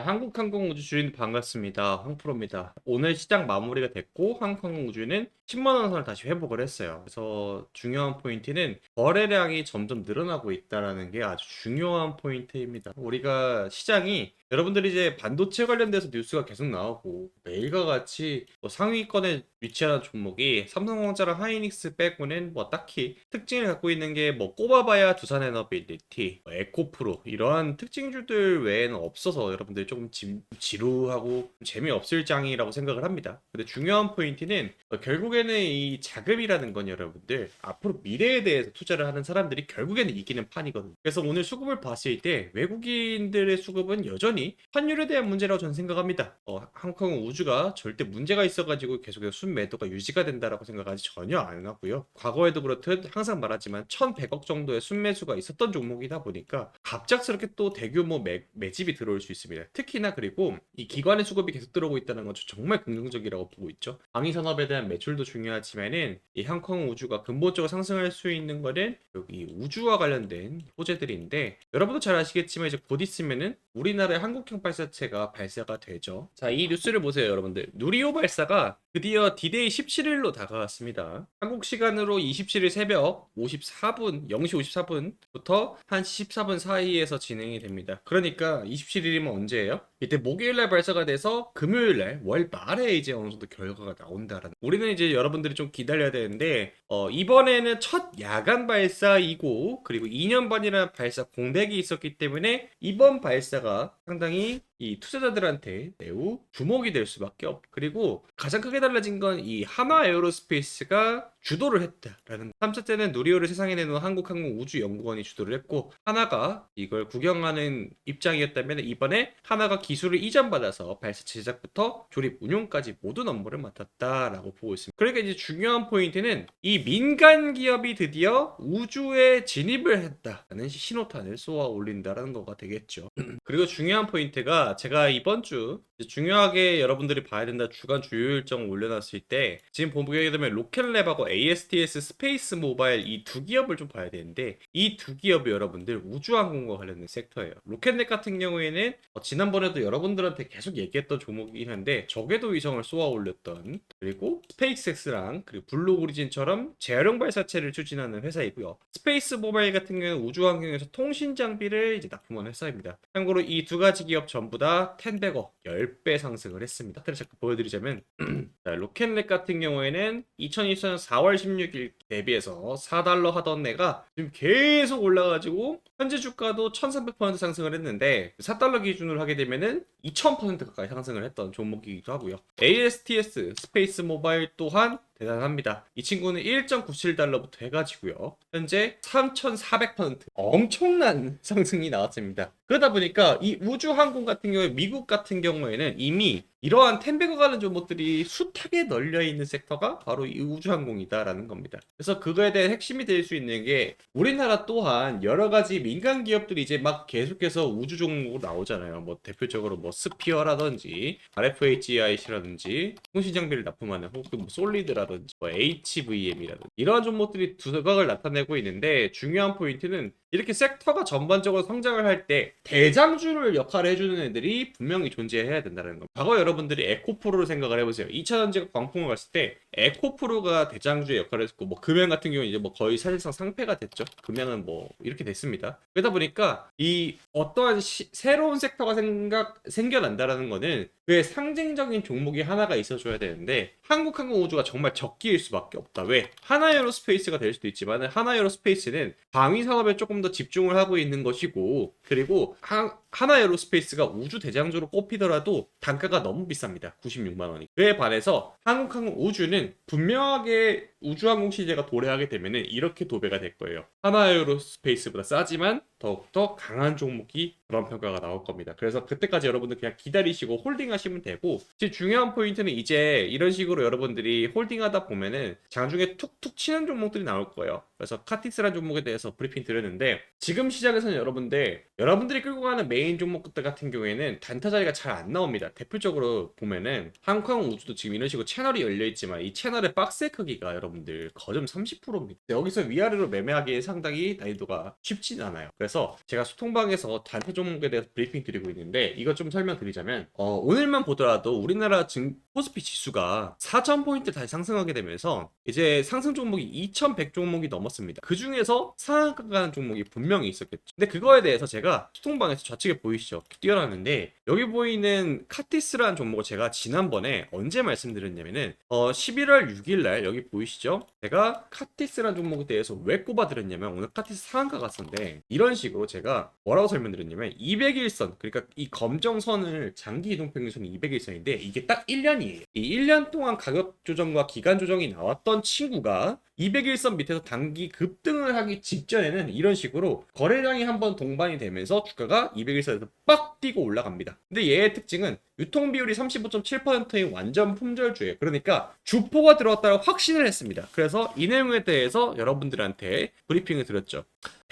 한국항공우주 주인 반갑습니다. 황프로입니다. 오늘 시장 마무리가 됐고 한국항공우주는 10만원 선을 다시 회복을 했어요. 그래서 중요한 포인트는 거래량이 점점 늘어나고 있다는 게 아주 중요한 포인트입니다. 우리가 시장이 여러분들이 이제 반도체 관련돼서 뉴스가 계속 나오고 매일과 같이 뭐 상위권에 위치하는 종목이 삼성전자랑 하이닉스 빼고는 뭐 딱히 특징을 갖고 있는 게 뭐 꼽아봐야 두산에너빌리티, 뭐 에코프로 이러한 특징주들 외에는 없어서 여러분들이 조금 지, 지루하고 재미없을 장이라고 생각을 합니다. 근데 중요한 포인트는 어, 결국에는 이 자금이라는 건 여러분들 앞으로 미래에 대해서 투자를 하는 사람들이 결국에는 이기는 판이거든요. 그래서 오늘 수급을 봤을 때 외국인들의 수급은 여전히 환율에 대한 문제라고 저는 생각합니다. 어, 한국항공 우주가 절대 문제가 있어가지고 계속해서 순매도가 유지가 된다라고 생각하지 전혀 안 하고요. 과거에도 그렇듯 항상 말하지만 1,100억 정도의 순매수가 있었던 종목이다 보니까 갑작스럽게 또 대규모 매, 매집이 들어올 수 있습니다. 특히나 그리고 이 기관의 수급이 계속 들어오고 있다는 건 정말 긍정적이라고 보고 있죠. 방위 산업에 대한 매출도 중요하지만은 이 항공 우주가 근본적으로 상승할 수 있는 거는 여기 우주와 관련된 호재들인데 여러분도 잘 아시겠지만 이제 곧 있으면은 우리나라의 한국형 발사체가 발사가 되죠. 자, 이 뉴스를 보세요, 여러분들. 누리호 발사가 드디어 디데이 17일로 다가왔습니다. 한국 시간으로 27일 새벽 54분, 0시 54분부터 한 14분 사이에서 진행이 됩니다. 그러니까 27일이면 언제예요? 이때 목요일날 발사가 돼서 금요일날 월 말에 이제 어느 정도 결과가 나온다라는. 우리는 이제 여러분들이 좀 기다려야 되는데 어, 이번에는 첫 야간 발사이고 그리고 2년 반이라는 발사 공백이 있었기 때문에 이번 발사가 상당히 이 투자자들한테 매우 주목이 될 수밖에 없. 그리고 가장 크게 달라진 건 이 하나 에어로스페이스가 주도를 했다라는. 3차 때는 누리호를 세상에 내놓은 한국항공우주연구원이 주도를 했고 하나가 이걸 구경하는 입장이었다면 이번에 하나가 기술을 이전받아서 발사 제작부터 조립 운용까지 모든 업무를 맡았다라고 보고 있습니다. 그러니까 이제 중요한 포인트는 이 민간 기업이 드디어 우주에 진입을 했다라는 신호탄을 쏘아 올린다라는 거가 되겠죠. 그리고 중요한 포인트가 제가 이번 주 중요하게 여러분들이 봐야 된다 주간 주요 일정 올려놨을 때 지금 보게 되면 로켓랩하고 ASTS 스페이스 모바일 이 두 기업을 좀 봐야 되는데 이 두 기업이 여러분들 우주항공과 관련된 섹터예요. 로켓넷 같은 경우에는 어, 지난번에도 여러분들한테 계속 얘기했던 종목이긴 한데 적외도 위성을 쏘아 올렸던 그리고 스페이스X랑 그리고 블루 오리진처럼 재활용 발사체를 추진하는 회사이고요. 스페이스 모바일 같은 경우는 우주 환경에서 통신 장비를 이제 납품하는 회사입니다. 참고로 이 두 가지 기업 전부 다 10백억 10배 상승을 했습니다. 차트를 잠깐 보여드리자면 자, 로켓넷 같은 경우에는 2024년 4월 16일 대비해서 4달러 하던 애가 지금 계속 올라가지고 현재 주가도 1300% 상승을 했는데 4달러 기준으로 하게 되면은 2000% 가까이 상승을 했던 종목이기도 하고요. ASTS 스페이스 모바일 또한 대단합니다. 이 친구는 1.97달러부터 해가지고요. 현재 3,400% 엄청난 상승이 나왔습니다. 그러다 보니까 이 우주항공 같은 경우에 미국 같은 경우에는 이미 이러한 텐베가 가는 종목들이 숱하게 널려 있는 섹터가 바로 이 우주항공이다라는 겁니다. 그래서 그거에 대한 핵심이 될 수 있는 게 우리나라 또한 여러 가지 민간 기업들이 이제 막 계속해서 우주 종목으로 나오잖아요. 뭐 대표적으로 뭐 스피어라든지 RFHIC라든지 통신 장비를 납품하는 혹은 뭐 솔리드라든지 뭐 HVM이라든지 이러한 종목들이 두각을 나타내고 있는데 중요한 포인트는 이렇게 섹터가 전반적으로 성장을 할 때 대장주를 역할을 해주는 애들이 분명히 존재해야 된다는 겁니다. 과거 여러분 들이 에코프로를 생각을 해보세요. 2차 전지가 광풍을 갔을 때 에코프로가 대장주의 역할을 했고 뭐 금양 같은 경우는 이제 뭐 거의 사실상 상패가 됐죠. 금양은 뭐 이렇게 됐습니다. 그러다 보니까 이 어떠한 시- 새로운 섹터가 생각 생겨난다라는 거는 그의 상징적인 종목이 하나가 있어줘야 되는데 한국항공우주가 정말 적기일 수밖에 없다. 왜? 하나에어로스페이스가 될 수도 있지만 하나에어로스페이스는 방위 산업에 조금 더 집중을 하고 있는 것이고 그리고 하, 하나에어로스페이스가 우주 대장주로 꼽히더라도 단가가 너무 비쌉니다. 96만 원이. 그에 반해서 한국항공 우주는 분명하게 우주항공 시제가 도래하게 되면은 이렇게 도배가 될 거예요. 하나에어로스페이스보다 싸지만 더욱더 강한 종목이 그런 평가가 나올 겁니다. 그래서 그때까지 여러분들 그냥 기다리시고 홀딩하시면 되고 지금 중요한 포인트는 이제 이런 식으로 여러분들이 홀딩하다 보면은 장중에 툭툭 치는 종목들이 나올 거예요. 그래서 카틱스라는 종목에 대해서 브리핑 드렸는데 지금 시장에서는 여러분들 여러분들이 끌고 가는 메인 종목들 같은 경우에는 단타 자리가 잘 안 나옵니다. 대표적으로 보면은 한국항공 우주도 지금 이런 식으로 채널이 열려 있지만 이 채널의 박스의 크기가 여러분들 거점 30%입니다. 여기서 위아래로 매매하기 상당히 난이도가 쉽진 않아요. 그래서 제가 소통방에서 단타 종목에 대해서 브리핑 드리고 있는데 이거 좀 설명드리자면 어, 오늘만 보더라도 우리나라 증 코스피 지수가 4,000포인트 다시 상승하게 되면서 이제 상승 종목이 2,100 종목이 넘었습니다. 그 중에서 상한가 가는 종목이 분명히 있었겠죠. 근데 그거에 대해서 제가 소통방에서 좌측에 보이시죠? 뛰어나는데 여기 보이는 카티스라는 종목을 제가 지난번에 언제 말씀드렸냐면은 어 11월 6일 날 여기 보이시죠? 제가 카티스라는 종목에 대해서 왜 꼽아드렸냐면 오늘 카티스 상한가 갔었는데 이런 식으로 제가 뭐라고 설명드렸냐면 200일선 그러니까 이 검정선을 장기 이동 평균선이 200일선인데 이게 딱 1년이에요. 이 1년 동안 가격 조정과 기간 조정이 나왔던 친구가 200일선 밑에서 단기 급등을 하기 직전에는 이런 식으로 거래량이 한번 동반이 되면서 주가가 200일선에서 빡 뛰고 올라갑니다. 근데 얘의 특징은 유통 비율이 35.7%인 완전 품절주예요. 그러니까 주포가 들어왔다고 확신을 했습니다. 그래서 이 내용에 대해서 여러분들한테 브리핑을 드렸죠.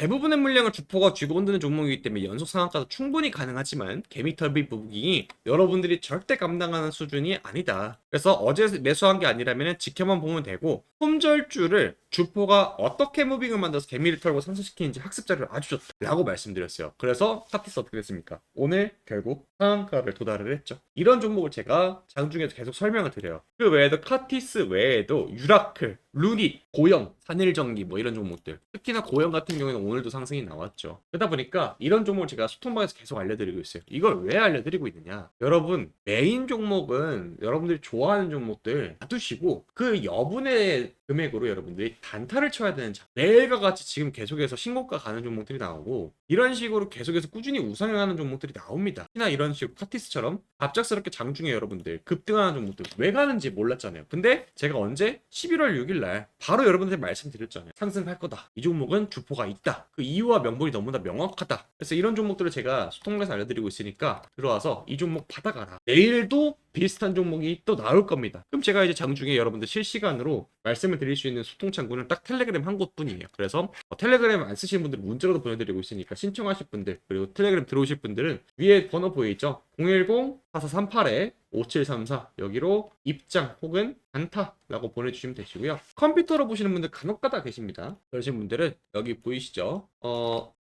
대부분의 물량을 주포가 쥐고 흔드는 종목이기 때문에 연속 상한가도 충분히 가능하지만 개미털비 부분이 여러분들이 절대 감당하는 수준이 아니다. 그래서 어제 매수한 게 아니라면 지켜만 보면 되고 품절주를 주포가 어떻게 무빙을 만들어서 개미를 털고 상승시키는지 학습 자료를 아주 좋다라고 말씀드렸어요. 그래서 카티스 어떻게 됐습니까? 오늘 결국 상한가를 도달을 했죠. 이런 종목을 제가 장중에도 계속 설명을 드려요. 그 외에도 카티스 외에도 유라클, 루닛, 고영, 산일전기 뭐 이런 종목들 특히나 고영 같은 경우에는 오늘도 상승이 나왔죠. 그러다 보니까 이런 종목을 제가 소통방에서 계속 알려드리고 있어요. 이걸 왜 알려드리고 있느냐? 여러분 메인 종목은 여러분들이 좋아하는 종목들 놔두시고 그 여분의 금액으로 여러분들이 단타를 쳐야 되는 장. 내일과 같이 지금 계속해서 신고가 가는 종목들이 나오고 이런 식으로 계속해서 꾸준히 우상향하는 종목들이 나옵니다. 특히나 이런 식으로 카티스처럼 갑작스럽게 장중에 여러분들 급등하는 종목들 왜 가는지 몰랐잖아요. 근데 제가 언제 11월 6일 날 바로 여러분들한테 말 씀드렸잖아요. 상승할 거다. 이 종목은 주포가 있다. 그 이유와 명분이 너무나 명확하다. 그래서 이런 종목들을 제가 소통에서 알려드리고 있으니까 들어와서 이 종목 받아가라. 내일도 비슷한 종목이 또 나올 겁니다. 그럼 제가 이제 장중에 여러분들 실시간으로 말씀을 드릴 수 있는 소통 창구는 딱 텔레그램 한 곳뿐이에요. 그래서 어, 텔레그램 안 쓰시는 분들은 문자로도 보내드리고 있으니까 신청하실 분들 그리고 텔레그램 들어오실 분들은 위에 번호 보이죠? 010-4438에 5734 여기로 입장 혹은 단타라고 보내주시면 되시고요. 컴퓨터로 보시는 분들 간혹 가다 계십니다. 그러신 분들은 여기 보이시죠? 어,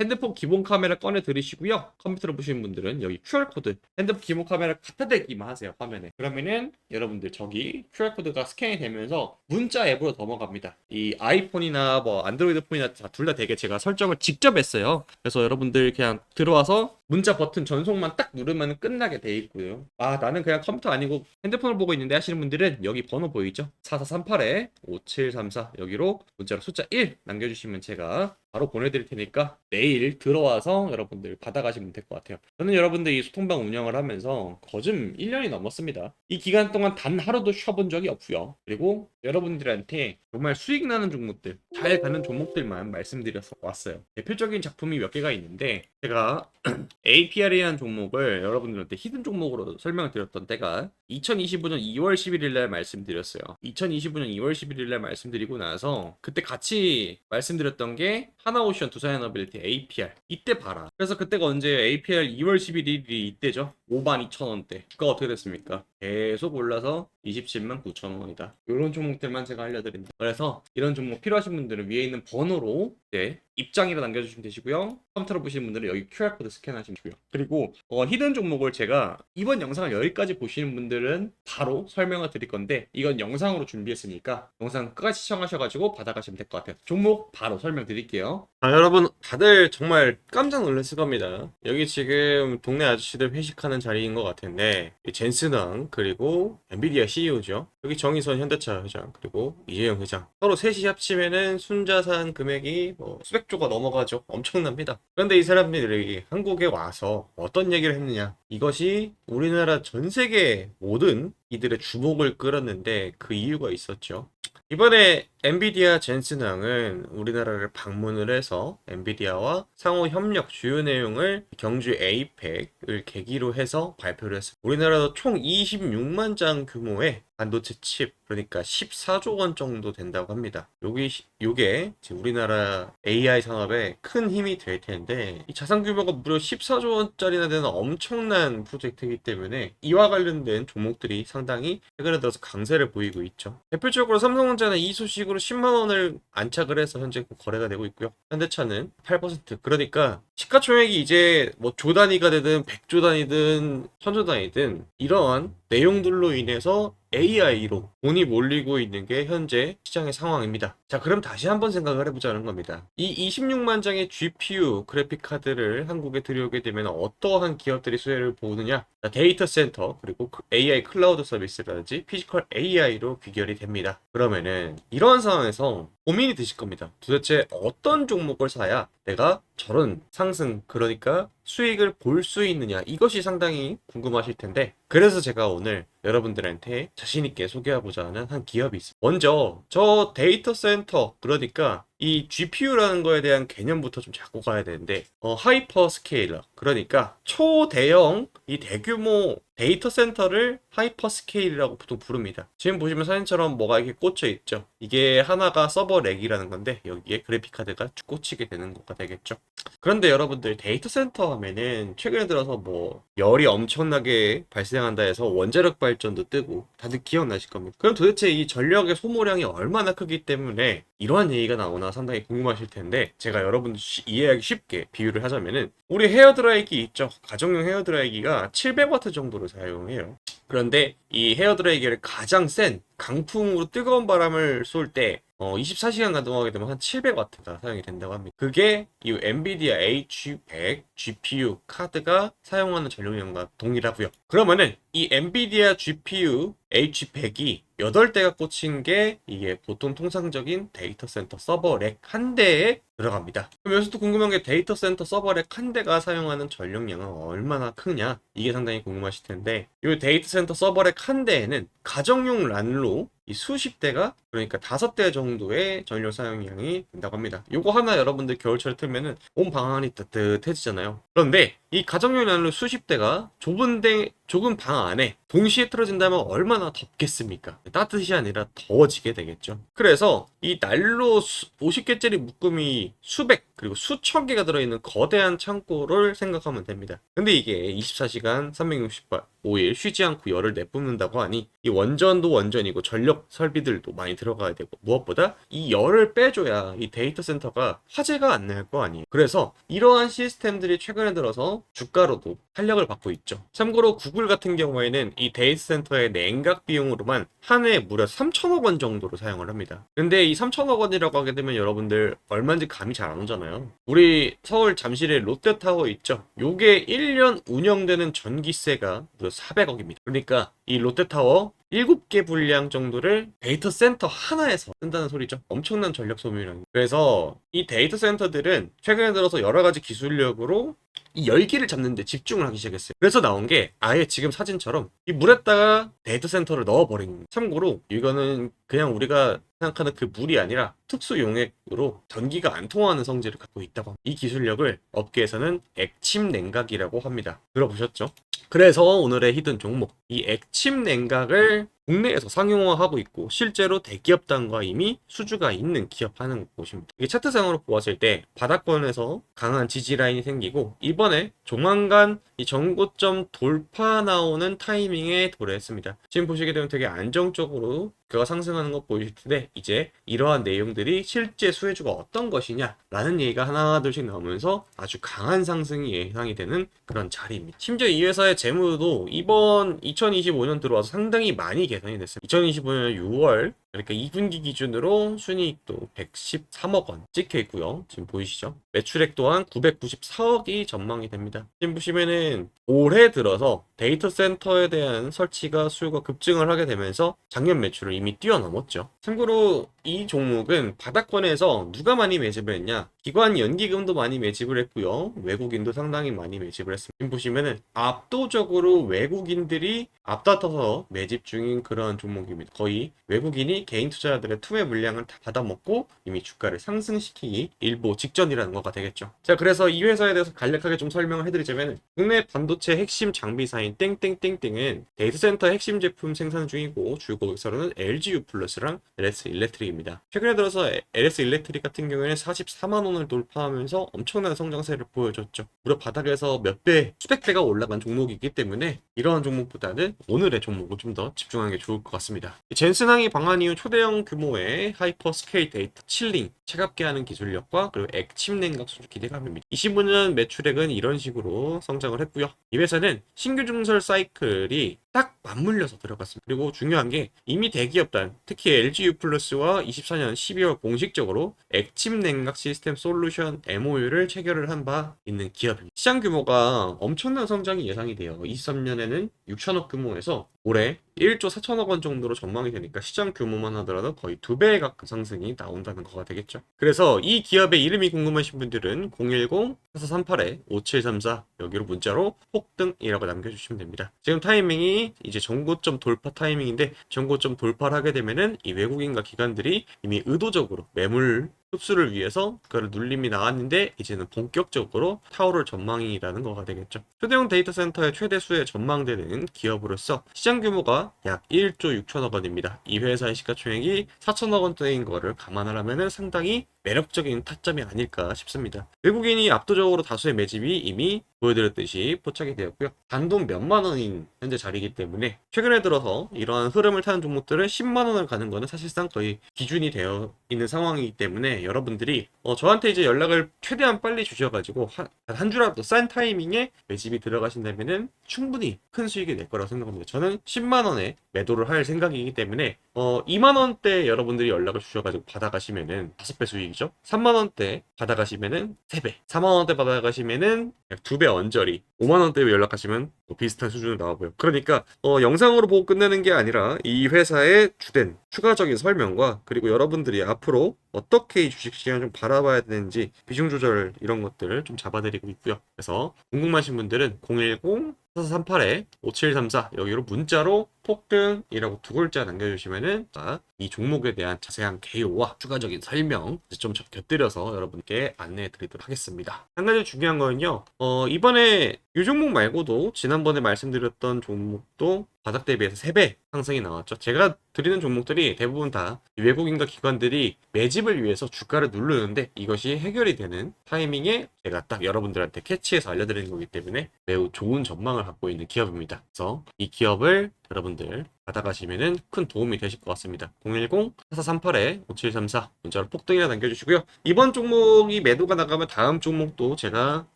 핸드폰 기본 카메라 꺼내 들으시고요. 컴퓨터로 보시는 분들은 여기 QR코드 핸드폰 기본 카메라 갖다 대기만 하세요 화면에. 그러면은 여러분들 저기 QR코드가 스캔이 되면서 문자 앱으로 넘어갑니다. 이 아이폰이나 뭐 안드로이드 폰이나 둘 다 되게 제가 설정을 직접 했어요. 그래서 여러분들 그냥 들어와서 문자 버튼 전송만 딱 누르면 끝나게 돼 있고요. 아 나는 그냥 컴퓨터 아니고 핸드폰을 보고 있는데 하시는 분들은 여기 번호 보이죠? 4438에 5734 여기로 문자로 숫자 1 남겨주시면 제가 바로 보내드릴 테니까 내일 들어와서 여러분들 받아가시면 될 것 같아요. 저는 여러분들 이 소통방 운영을 하면서 거즘 1년이 넘었습니다. 이 기간 동안 단 하루도 쉬어본 적이 없고요. 그리고 여러분들한테 정말 수익 나는 종목들, 잘 가는 종목들만 말씀드려서 왔어요. 대표적인 작품이 몇 개가 있는데 제가 APR이라는 종목을 여러분들한테 히든 종목으로 설명을 드렸던 때가 2025년 2월 11일 날 말씀드렸어요. 2025년 2월 11일 날 말씀드리고 나서 그때 같이 말씀드렸던 게 하나오션 두산에너빌리티 APR 이때 봐라. 그래서 그때가 언제 APR 2월 11일이 이때죠. 52,000원대. 주가 어떻게 됐습니까? 계속 올라서 27만 9천 원이다. 이런 종목들만 제가 알려드린다. 그래서 이런 종목 필요하신 분들은 위에 있는 번호로 네, 입장이라 남겨주시면 되시고요. 컴퓨터로 보시는 분들은 여기 QR코드 스캔하시면 되고요. 그리고 어, 히든 종목을 제가 이번 영상을 여기까지 보시는 분들은 바로 설명을 드릴 건데 이건 영상으로 준비했으니까 영상 끝까지 시청하셔가지고 받아가시면 될 것 같아요. 종목 바로 설명드릴게요. 아 여러분 다들 정말 깜짝 놀랐을 겁니다. 여기 지금 동네 아저씨들 회식하는 자리인 것 같은데 이 젠스당 그리고 엔비디아 CEO죠. 여기 정의선 현대차 회장 그리고 이재용 회장 서로 셋이 합치면은 순자산 금액이 뭐 수백조가 넘어가죠. 엄청납니다. 그런데 이 사람들이 한국에 와서 어떤 얘기를 했느냐? 이것이 우리나라 전 세계 모든 이들의 주목을 끌었는데 그 이유가 있었죠. 이번에 엔비디아 젠슨항은 우리나라를 방문을 해서 엔비디아와 상호 협력 주요 내용을 경주 에이펙을 계기로 해서 발표를 했습니다. 우리나라도 총 26만 장 규모의 반도체 칩 그러니까 14조 원 정도 된다고 합니다. 요게 요게 우리나라 AI 산업에 큰 힘이 될 텐데 이 자산 규모가 무려 14조 원짜리나 되는 엄청난 프로젝트이기 때문에 이와 관련된 종목들이 상당히 최근에 들어서 강세를 보이고 있죠. 대표적으로 삼성전자는 이 소식을 식으로 10만 원을 안착을 해서 현재 거래가 되고 있고요. 현대차는 8% 그러니까 시가총액이 이제 뭐 조 단위가 되든 100조 단위든 1000조 단위든 이러한 내용들로 인해서 AI로 돈이 몰리고 있는 게 현재 시장의 상황입니다. 자, 그럼 다시 한번 생각을 해보자는 겁니다. 이 26만 장의 GPU 그래픽 카드를 한국에 들여오게 되면 어떠한 기업들이 수혜를 보느냐? 자, 데이터 센터 그리고 그 AI 클라우드 서비스라든지 피지컬 AI로 귀결이 됩니다. 그러면은 이러한 상황에서 고민이 드실 겁니다. 도대체 어떤 종목을 사야 내가 저런 상승 그러니까 수익을 볼 수 있느냐 이것이 상당히 궁금하실 텐데 그래서 제가 오늘 여러분들한테 자신있게 소개하고자 하는 한 기업이 있습니다. 먼저 저 데이터 센터 그러니까 이 GPU라는 거에 대한 개념부터 좀 잡고 가야 되는데 어, 하이퍼 스케일러 그러니까 초대형 이 대규모 데이터 센터를 하이퍼 스케일이라고 보통 부릅니다. 지금 보시면 사진처럼 뭐가 이렇게 꽂혀 있죠. 이게 하나가 서버 렉이라는 건데 여기에 그래픽 카드가 쭉 꽂히게 되는 거가 되겠죠. 그런데 여러분들 데이터 센터 하면은 최근에 들어서 뭐 열이 엄청나게 발생한다 해서 원자력 발전도 뜨고 다들 기억나실 겁니다. 그럼 도대체 이 전력의 소모량이 얼마나 크기 때문에 이러한 얘기가 나오나 상당히 궁금하실 텐데 제가 여러분들 쉬- 이해하기 쉽게 비유를 하자면은 우리 헤어드라이기 있죠. 가정용 헤어드라이기가 700와트 정도를 사용해요. 그런데 이 헤어드라이기를 가장 센 강풍으로 뜨거운 바람을 쏠 때 어, 24시간 가동하게 되면 한 700와트가 사용이 된다고 합니다. 그게 이 엔비디아 H100 GPU 카드가 사용하는 전력량과 동일하고요. 그러면은 이 엔비디아 GPU H100이 8대가 꽂힌 게 이게 보통 통상적인 데이터 센터 서버 렉 한 대에 들어갑니다. 그럼 여기서 또 궁금한 게 데이터 센터 서버 렉 한 대가 사용하는 전력량은 얼마나 크냐? 이게 상당히 궁금하실 텐데 이 데이터 센터 서버 렉 한 대에는 가정용 란로 이 수십 대가 그러니까 다섯 대 정도의 전력 사용량이 된다고 합니다. 요거 하나 여러분들 겨울철에 틀면은 온 방 안이 따뜻해지잖아요. 그런데 이 가정용 란로 수십 대가 좁은 데 좁은 방 안에 동시에 틀어진다면 얼마나 덥겠습니까? 따뜻이 아니라 더워지게 되겠죠. 그래서 이 난로 50개짜리 묶음이 수백 그리고 수천 개가 들어있는 거대한 창고를 생각하면 됩니다. 근데 이게 24시간 365일 쉬지 않고 열을 내뿜는다고 하니 이 원전도 원전이고 전력 설비들도 많이 들어가야 되고 무엇보다 이 열을 빼줘야 이 데이터 센터가 화재가 안 날 거 아니에요. 그래서 이러한 시스템들이 최근에 들어서 주가로도 탄력을 받고 있죠. 참고로 구글 같은 경우에는 이 데이터 센터의 냉각 비용으로만 한 해에 무려 3천억 원 정도로 사용을 합니다. 근데 이 3천억 원이라고 하게 되면 여러분들 얼마인지 감이 잘 안 오잖아요. 우리 서울 잠실에 롯데타워 있죠? 요게 1년 운영되는 전기세가 무려 400억입니다. 그러니까 이 롯데타워 7개 분량 정도를 데이터 센터 하나에서 쓴다는 소리죠. 엄청난 전력 소모량. 그래서 이 데이터 센터들은 최근에 들어서 여러 가지 기술력으로 이 열기를 잡는데 집중을 하기 시작했어요. 그래서 나온 게 아예 지금 사진처럼 이 물에다가 데이터 센터를 넣어버린. 참고로 이거는 그냥 우리가 생각하는 그 물이 아니라 특수 용액으로 전기가 안 통하는 성질을 갖고 있다고 합니다. 이 기술력을 업계에서는 액침 냉각이라고 합니다. 들어보셨죠? 그래서 오늘의 히든 종목 이 액침 냉각을 국내에서 상용화하고 있고 실제로 대기업 단과 이미 수주가 있는 기업 하는 곳입니다. 이게 차트상으로 보았을 때 바닥권에서 강한 지지 라인이 생기고 이번에 조만간 이 전고점 돌파 나오는 타이밍에 도래했습니다. 지금 보시게 되면 되게 안정적으로 그가 상승하는 것 보이실 텐데 이제 이러한 내용들이 실제 수혜주가 어떤 것이냐라는 얘기가 하나둘씩 나오면서 아주 강한 상승이 예상이 되는 그런 자리입니다. 심지어 이 회사의 재무도 이번 2025년 들어와서 상당히 많이 개 선이 됐습니다. 2025년 6월 그러니까 2분기 기준으로 순이익도 113억 원 찍혀 있고요. 지금 보이시죠? 매출액 또한 994억이 전망이 됩니다. 지금 보시면은 올해 들어서 데이터 센터에 대한 설치가 수요가 급증을 하게 되면서 작년 매출을 이미 뛰어넘었죠. 참고로 이 종목은 바닥권에서 누가 많이 매집을 했냐? 기관 연기금도 많이 매집을 했고요. 외국인도 상당히 많이 매집을 했습니다. 지금 보시면은 압도적으로 외국인들이 앞다퉈서 매집 중인 그런 종목입니다. 거의 외국인이 개인 투자자들의 투매 물량을 다 받아먹고 이미 주가를 상승시키기 일보 직전이라는 거가 되겠죠. 자, 그래서 이 회사에 대해서 간략하게 좀 설명을 해드리자면 국내 반도체 핵심 장비사인 땡땡땡땡은 데이터 센터 핵심 제품 생산 중이고 주 고객사로는 LGU 플러스랑 LS 일렉트릭입니다. 최근에 들어서 LS 일렉트릭 같은 경우에는 44만 원을 돌파하면서 엄청난 성장세를 보여줬죠. 무려 바닥에서 몇 배, 수백 배가 올라간 종목이기 때문에 이러한 종목보다는 오늘의 종목을 좀 더 집중하는 게 좋을 것 같습니다. 젠슨항이 방한 이후 초대형 규모의 하이퍼 스케일 데이터 칠링, 차갑게 하는 기술력과 그리고 액침 냉각 수주 기대감입니다. 25년 매출액은 이런 식으로 성장을 했고요. 이 회사는 신규 증설 사이클이 딱 맞물려서 들어갔습니다. 그리고 중요한 게 이미 대기업단, 특히 LG U 플러스와 24년 12월 공식적으로 액침 냉각 시스템 솔루션 MOU를 체결을 한 바 있는 기업입니다. 시장 규모가 엄청난 성장이 예상이 돼요. 23년에는 6천억 규모에서 올해 1조 4천억 원 정도로 전망이 되니까 시장 규모만 하더라도 거의 두 배에 가까운 상승이 나온다는 거가 되겠죠. 그래서 이 기업의 이름이 궁금하신 분들은 010-4438-5734 여기로 문자로 폭등이라고 남겨주시면 됩니다. 지금 타이밍이 이제 정고점 돌파 타이밍인데 정고점 돌파를 하게 되면은 이 외국인과 기관들이 이미 의도적으로 매물 흡수를 위해서 그걸 눌림이 나왔는데 이제는 본격적으로 타오를 전망이라는 거가 되겠죠. 초대형 데이터 센터의 최대 수에 전망되는 기업으로서 시장 규모가 약 1조 6천억 원입니다. 이 회사의 시가총액이 4천억 원대인 거를 감안을 하면은 상당히 매력적인 타점이 아닐까 싶습니다. 외국인이 압도적으로 다수의 매집이 이미 보여드렸듯이 포착이 되었고요. 단돈 몇만 원인 현재 자리이기 때문에 최근에 들어서 이러한 흐름을 타는 종목들은 10만 원을 가는 거는 사실상 거의 기준이 되어 있는 상황이기 때문에 여러분들이 어, 저한테 이제 연락을 최대한 빨리 주셔가지고 한, 한 주라도 싼 타이밍에 매집이 들어가신다면은 충분히 큰 수익이 낼 거라고 생각합니다. 저는 10만 원에 매도를 할 생각이기 때문에 어, 2만 원대 여러분들이 연락을 주셔가지고 받아가시면은 5배 수익이죠. 3만 원대 받아가시면은 3배, 4만 원대 받아가시면은 약 2배 언저리, 5만 원대 연락하시면 또 비슷한 수준으로 나와보여. 그러니까 어, 영상으로 보고 끝내는 게 아니라 이 회사의 주된 추가적인 설명과 그리고 여러분들이 앞으로 어떻게 이 주식 시장을 좀 바라봐야 되는지 비중 조절 이런 것들을 좀 잡아드리고 있고요. 그래서 궁금하신 분들은 010 4438에 5734 여기로 문자로 폭등이라고 두 글자 남겨주시면은 자, 이 종목에 대한 자세한 개요와 추가적인 설명 좀 곁들여서 여러분께 안내해 드리도록 하겠습니다. 한 가지 중요한 거는요. 어, 이번에 이 종목 말고도 지난번에 말씀드렸던 종목도 바닥 대비해서 3배 상승이 나왔죠. 제가 드리는 종목들이 대부분 다 외국인과 기관들이 매집을 위해서 주가를 누르는데 이것이 해결이 되는 타이밍에 제가 딱 여러분들한테 캐치해서 알려드리는 거기 때문에 매우 좋은 전망을 갖고 있는 기업입니다. 그래서 이 기업을 여러분들 받아가시면은 큰 도움이 되실 것 같습니다. 010-4438-5734 문자로 폭등이라 남겨주시고요. 이번 종목이 매도가 나가면 다음 종목도 제가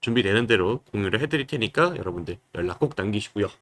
준비되는 대로 공유를 해드릴 테니까 여러분들 연락 꼭 남기시고요.